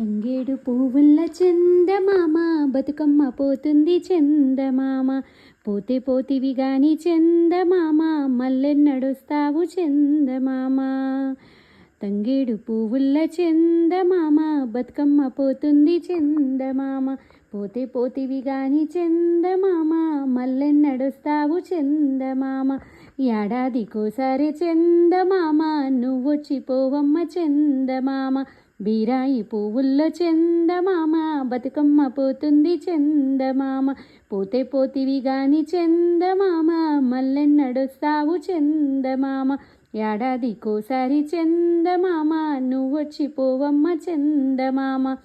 తంగేడు పువ్వుల చందమామ బతుకమ్మ పోతుంది చందమామ. పోతే పోతివి గాని చందమామ మల్లెన్నడుస్తావు చందమామ. తంగేడు పువ్వుల చందమామ బతుకమ్మ పోతుంది చందమామ. పోతే పోతివి గాని చందమామ మల్లెన్నడుస్తావు చందమామ. ఏడాదికోసారి చందమామ నువ్వొచ్చిపోవమ్మ చందమామ. బీరాయి పువ్వుల్లో చందమామ బతుకమ్మ పోతుంది చందమామ. పోతే పోతివి గాని చందమామ మల్లెన్నడొస్తావు చందమామ. ఏడాదికోసారి చందమామ నువ్వొచ్చి పోవమ్మ చందమామ.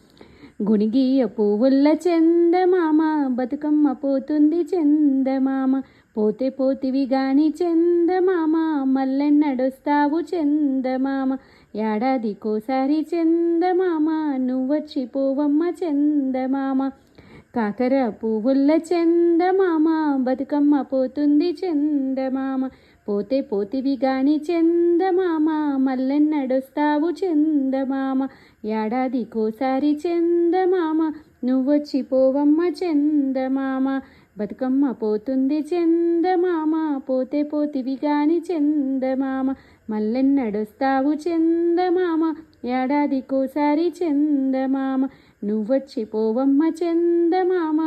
గుణిగియ పువ్వుల్ల చందమామ బతుకమ్మ పోతుంది చందమామ. పోతే పోతివి గాని చందమామ మల్లెన్నడొస్తావు చందమామ. ఏడాదికోసారి చందమామ నువ్వొచ్చి పోవమ్మ చందమామ. కాకర పువ్వుల్ల చందమామ బతుకమ్మ పోతుంది చందమామ. పోతే పోతివి గాని చందమామ మల్లెన్నడొస్తావు చందమామ. ఏడాదికోసారి చందమామ నువ్వొచ్చి పోవమ్మ చందమామ. బతుకమ్మ పోతుంది చందమామ పోతే పోతివి గాని చందమామ. మల్లెన్నడొస్తావు చందమామ. ఏడాదికోసారి చందమామ నువ్వొచ్చి పోవమ్మ చందమామ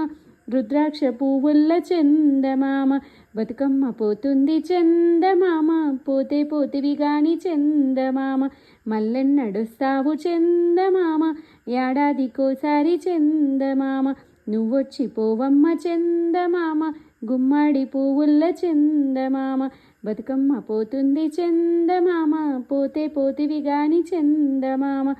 రుద్రాక్ష పువ్వుల్ల చందమామ బతుకమ్మ పోతుంది చందమామ పోతే పోతివి గాని చందమామ మల్లెన్నడుస్తావు చందమామ ఏడాదికోసారి చందమామ నువ్వొచ్చి పోవమ్మ చందమామ గుమ్మడి పువ్వుల్ల చందమామ. బతుకమ్మ పోతుంది చందమామ పోతే పోతివి గాని చందమామ.